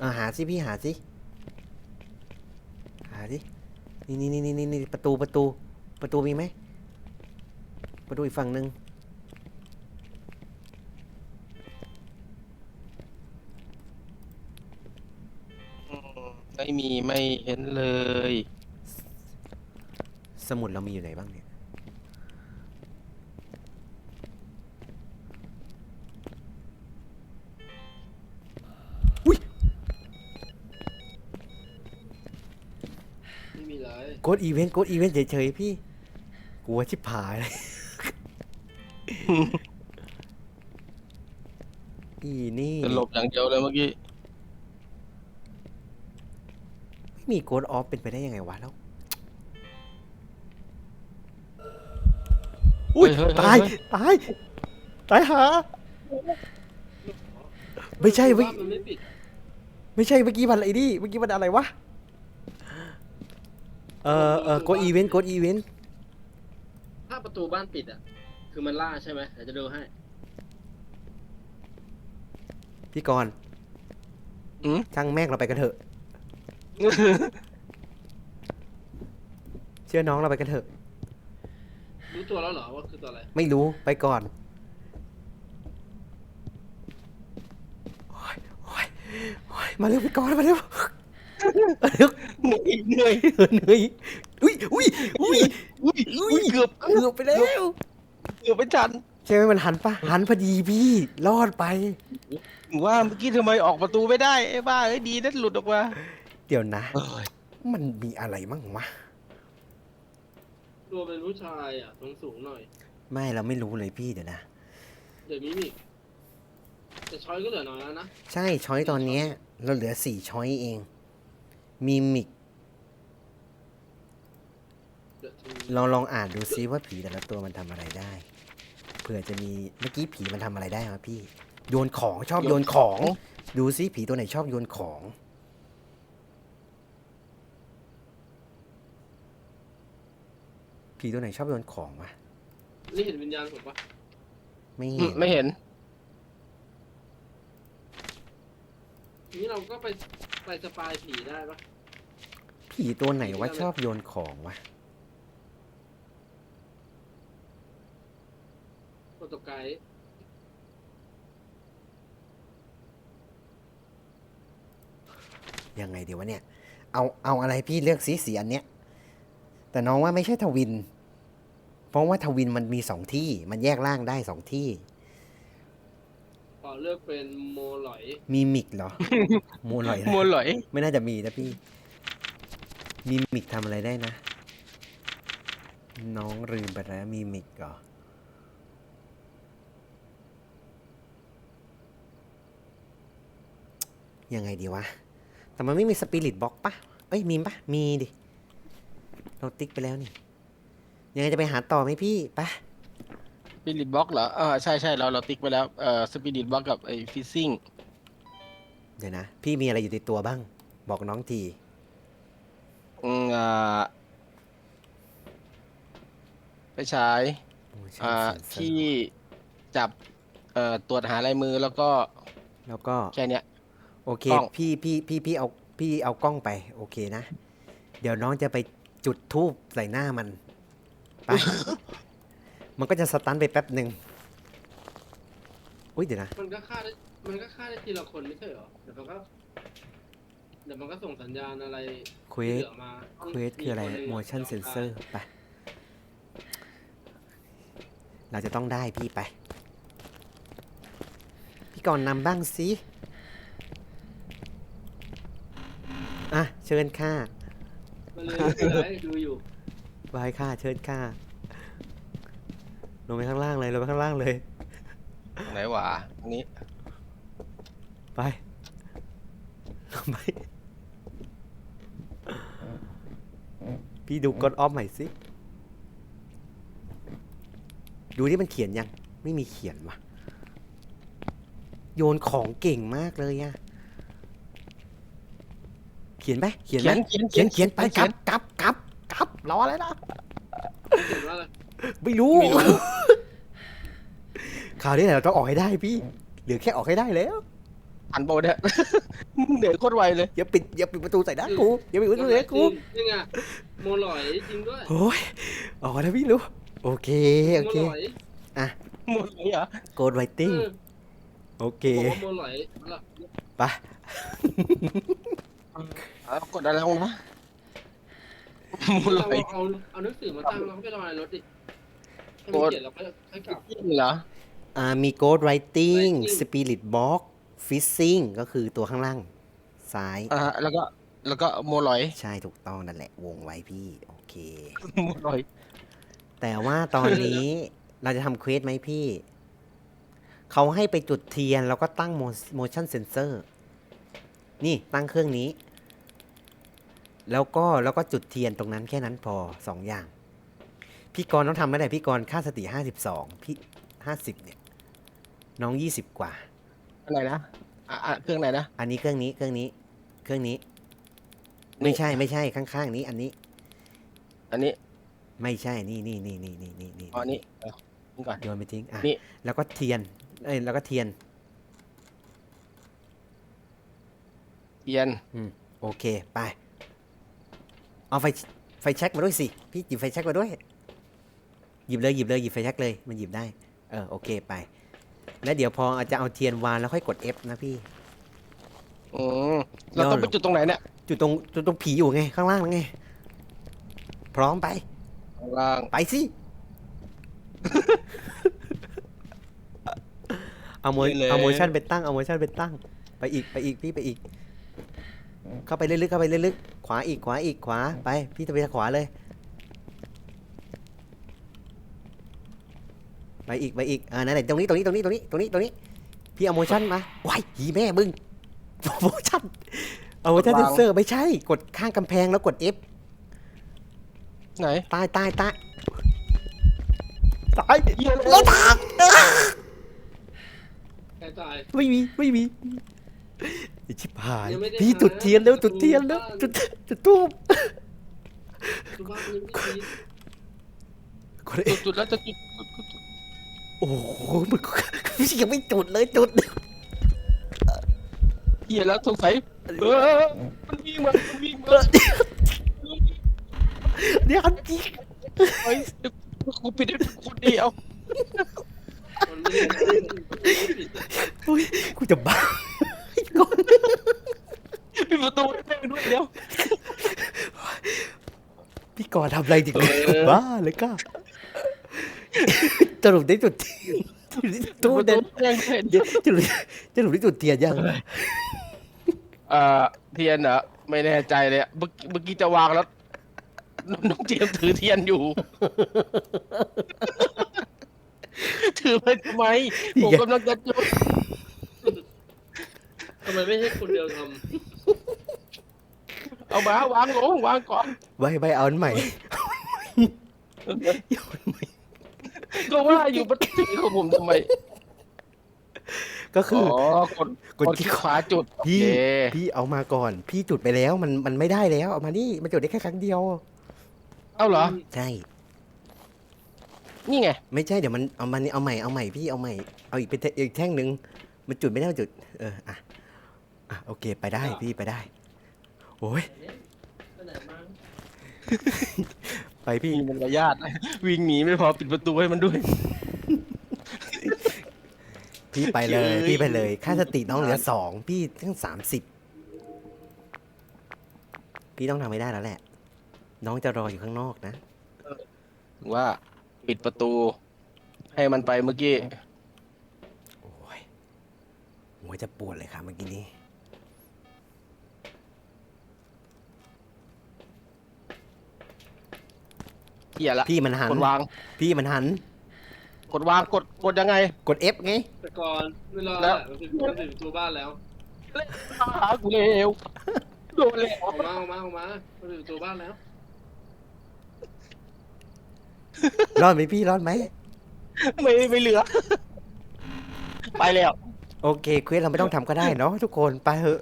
อ่าหาสิพี่หาสิหาสินี่นี่นี่นี่นี่ประตูประตูประตูมีไหมประตูอีกฝั่งหนึ่งอืมไม่มีไม่เห็นเลย สมุดเรามีอยู่ไหนบ้างเนี่ย ไม่มีเลยกดอีเวนต์กดอีเวนต์เฉยๆพี่กลัวชิบหายเลย อีนี่จะหลบอย่างเดียวเลยเมื่อกี้ ไม่มีโกดออฟเป็นไปได้ยังไงวะแล้วอุ้ยเฮ้ยเฮ้ตายเฮ้ตายตายหา ไม่ใช่เว้ยว่ามันไม่ปิดไม่ใช่เมื่อกี้มันอะไรดิเมื่อกี้มันอะไรวะ เออเออกดอีเวนต์กดอีเวนต์ถ้าประตูบ้านปิดอะ คือมันล่าใช่ไหมเดี๋ยวจะดูให้ พี่กรณ์อืม ช่างแม่งเราไปกันเถอะ เชื่อน้องเราไปกันเถอะ รู้ตัวแล้วเหรอว่าคือตัวอะไร ไม่รู้ไปก่อนโอ๊ยโอ๊ยโอ๊ยมาเร็วพี่กรณ์มาเร็วมา เร็วเหนื่อยเหนื่อยเหนื่อยอุ้ยอุ้ยอุ้ยอุ้ยอุ้ยเกือบเกือบไปแล้วเกือบไปจันใช่ไหมมันหันปะหันพอดีพี่รอดไปหนูว่าเมื่อกี้ทำไมออกประตูไม่ได้ไอ้บ้าเอ้ยดีนะหลุดออกมาเดี๋ยวนะเอ้ยมันมีอะไรมั่งวะตัวเป็นผู้ชายอะสูงสูงๆหน่อย ไม่เราไม่รู้เลยพี่เดี๋ยวนะ เดี๋ยวมิมิกแต่ช้อยก็เหลือน้อยแล้วนะ ใช่ช้อยตอนเนี้ยเราเหลือสี่ช้อยเอง มีมิกเดี๋ยวทีลองลองอ่านดูซิว่าผีแต่ละตัวมันทำอะไรได้ เผื่อจะมีเมื่อกี้ผีมันทำอะไรได้มาพี่ โยนของชอบโยนของ ดูซิผีตัวไหนชอบโยนของ ผีตัวไหนชอบโยนของวะนี่เห็นวิญญาณผมปะไม่อืเห็มนไม่เห็นนี่เราก็ไป ไปสปายผีได้ปะผีตัวไหนว่าชอบโยนของวะโปรโตไกด์ยังไงเดี๋ยววะเนี่ย เอาเอาอะไรพี่เลือกสีสีอันเนี้ย แต่น้องว่าไม่ใช่ทวิน เพราะว่าทวินมันมีสองที่ มันแยกร่างได้สองที่ข อเลือกเป็นโมหลอย มีมิกเหรอ โมลอยนะมัวหลอย ไม่น่าจะมีนะพี่ มีมิกทำอะไรได้นะ น้องลืมไปแล้วมีมิกเหรอยังไงดีวะ แต่มันไม่มีสปิริตบ็อกปะเอ้ยมีปะมีดิ เราติ๊กไปแล้วนี่ ยังไงจะไปหาต่อไหมพี่ ปะส ปิริตบล็อกเหรออ่าใช่ใช่เราเราติ๊กไปแล้วเอ่อสปิริตบล็อกกับไอ้ฟิซซิ่งเดี๋ยวนะ พี่มีอะไรอยู่ในตัวบ้าง บอกน้องที อืมอ่าไปฉาย Motion อ่า sensor ที่จับเอ่อตรวจหาลายมือแล้วก็แล้วก็ แค่เนี้ย โอเค กล้อง พี่พี่พี่พี่เอาพี่เอากล้องไป โอเคนะ เดี๋ยวน้องจะไปจุดทูบใส่หน้ามัน ไป มันก็จะสตันไปแป๊บหนึ่งอุ้ยเดี๋ยวนะ มันก็ฆ่าได้มันก็ฆ่าได้ทีละคนไม่ใช่เหรอ เดี๋ยวมันก็ เดี๋ยวมันก็ส่งสัญญาณอะไรเควสที่เหลือมาเควสคืออะไรมีนหนึ่ง motion ที่ sensor ไป เราจะต้องได้พี่ไป พี่ก่อนนำบ้างสิ อะ เชิญค่ามาเลยไม่เป็นไรดูอยู่บายค่าเชิญค่า ลงไปข้างล่างเลยลงไปข้างล่างเลยไหนวะอันนี้ไปลงไป พี่ดูกดออฟใหม่สิ ดูที่มันเขียนยัง ไม่มีเขียนวะโยนของเก่งมากเลยอะเขียนไหมเขียนไหมเขียนเขียนเขียนไปกเขีลัยบนกลับกลับกลับรออะไรนะ เขียนว่าอะไร ไม่รู้ไม่รู้ คราวนี้เราต้องออกให้ได้พี่ เหลือแค่ออกให้ได้แล้วทันโปเนี่ยเหนื่อยโคตรไวเลย อย่าปิดอย่าปิดประตูใส่หน้ากู อย่าปิดประตูใส่หน้ากูนี่ไงโมหลอยจริงด้วยโอ้ยอ๋อแล้วพี่รู้ โอเค โอโมเคหลอยหมดเลยเหรอโกดไวติ้ง เออโอเคบอกว่าโมหลอยเอาล่ะไป เอากดอะไรลงนะหมดเราเลยเอาเอาหนังสือมาตั้งแล้วก็ไปรอในรถดิให้ โกมันดเขียนแล้วก็ให้กลับจริงเหรอ อ่ามีโกดไรติ้ง Writing สปิริตบ็อกฟิซซิ่งก็คือตัวข้างล่าง ซ้าย อ่าฮะแล้วก็แล้วก็โมลอยใช่ถูกต้องนั่นแหละ วงไว้พี่ โอเค โมลอย แต่ว่าตอนนี้ เราจะทำเควสไหมพี่ เขาให้ไปจุดเทียน แล้วก็ตั้ง mo- motion sensor นี่ตั้งเครื่องนี้ แล้วก็แล้วก็จุดเทียนตรงนั้นแค่นั้นพอสองอย่าง พี่กรณ์ต้องทำไม่ได้พี่กรณ์ค่าสติห้าสิบสองพี่ห้าสิบเนี่ย น้องยี่สิบกว่า อะไรนะอะอะเครื่องไหนนะ อันนี้เครื่องนี้เครื่องนี้ เครื่องนี้ นี่ ไม่ใช่ไม่ใช่ข้างๆนี้ อันนี้อันนี้ไม่ใช่นี่นี่นี่นี่นี่นี่นี่อ๋ออันนี้เอานี่ก่อน โยนไปทิ้งอะนี่ แล้วก็เทียนเอ้ยแล้วก็เทียน เทียนโอเค ไป เอาไฟไฟแช็กมาด้วยสิ พี่หยิบไฟแช็กมาด้วย หยิบเลยหยิบเลยหยิบไฟแช็กเลยมันหยิบได้ เออโอเคไป แล้วเดี๋ยวพออาจจะเอาเทียนวางแล้วค่อยกด F นะพี่ อืมเราต้องไปจุดตรงไหนเนี่ยจุดตรงจุดตรงผีอยู่ไงข้างล่างนั่นไง พร้อมไป ข้างล่างไปสิ เอาโมไปเลยเอาโมชั่นไปตั้งเอาโมชั่นไปตั้ง ไปอีกไปอีกพี่ไปอีก เข้าไปลึกๆเข้าไปลึกๆขวาอีกขวาอีกขวาไป พี่จะไปทางขวาเลย ไปอีกไปอีกอ่านั่นแหละตรงนี้ตรงนี้ตรงนี้ตรงนี้ตรงนี้ตรงนี้พี่เอาโมชั่นมาว้ายหีแม่มึงโมชั่นเอาโมชั่นเซนเซอร์ไม่ใช่ กดข้างกำแพงแล้วกด F ไหนใต้ใต้ใต้ตายเหี้ยเลยรถถังใครตายไม่มีไม่มีไอ้ชิบหายยังไม่ได้พี่หาจุดเทียนแล้วจุดเทียนแล้วบ้านจุดจุดทูบทุกบ้านยังไม่มีกดเอจุดจุดแล้วจะจุดจุดจุดจุด โอ้โหมันพี่ยังไม่จุดเลยจุด เหี้ยแล้วสงสัยเออมันวิ่งมามันวิ่งมาเดี๋ยวอันจริงเฮ้ยเดี๋ยวกูปิดให้คนเดียวมันไม่ได้นะมันไม่ปิดอุ๊ยกูจะบ้าปิดประตูให้แม่งด้วยเดี๋ยว พี่กอทำอะไรดิเออบ้าเลยก้า สรุปได้จุดเทียนสรุปได้จุดปิดตู้ประเด่นแม่งเดี๋ยวสรุปสรุปได้จุดเทียนยังเอ่อเทียนเหรอไม่แน่ใจเลยอะเมื่อกี้เมื่อกี้จะวางแล้วน้องน้องเจมส์ถือเทียนอยู่ ถือไปทำไมผมกำลังจะจุดทำไมไม่ให้คนเดียวทเอามาวางลงวางก่อนไว้ไว้เอาอันใหม่เอาอันใหม่ ก็ว่าอยู่มันถือของผมทำไมก็คืออ๋ออกดกดกดที่ที่ขวาจุดพี่โอเคพี่เอามาก่อน พี่จุดไปแล้วมันมันไม่ได้แล้วเอามานี่มันจุดได้แค่ครั้งเดียว เอ้าเหรอ ใช่ นี่ไง ไม่ใช่เดี๋ยวมันเอามันเอาใหม่เอาใหม่พี่เอาใหม่เอาอีกเป็นอีกแท่งหนึ่งมันจุดไม่ได้มันจุด เอออะอะโอเคไปได้พี่ไปได้โอ้ยำ ไปไหนมาไปพี่ มีมารยาทวิ่งหนีไม่พอปิดประตูให้มันด้วย พี่ไปเลยเฮ้ยพี่ไปเลย ค่าสติน้องเหลือสองพี่ตั้งสามสิบพี่ต้องทำไม่ได้แล้วแหละ น้องจะรออยู่ข้างนอกนะ ว่าปิดประตู ให้มันไปเมื่อกี้ โอ้ยหัวจะปวดเลยค่ะเมื่อกี้นี้ เหี้ยละพี่มันหัน กดวาง พี่มันหัน กดวางกดกดยังไง กด F ไง แต่ก่อนไม่รอแล้แล้ววมันปิดมันปิดประตูบ้านแล้วหากูเร็วโดนแล้วออกมาออกมาออกมามันปิดประตูบ้านแล้วรอดไหมพี่รอดไหม ไม่ไม่เหลือ ไปแล้ว โอเคเควสเราไม่ต้องทำก็ได้เนาะทุกคน ไปเถอะ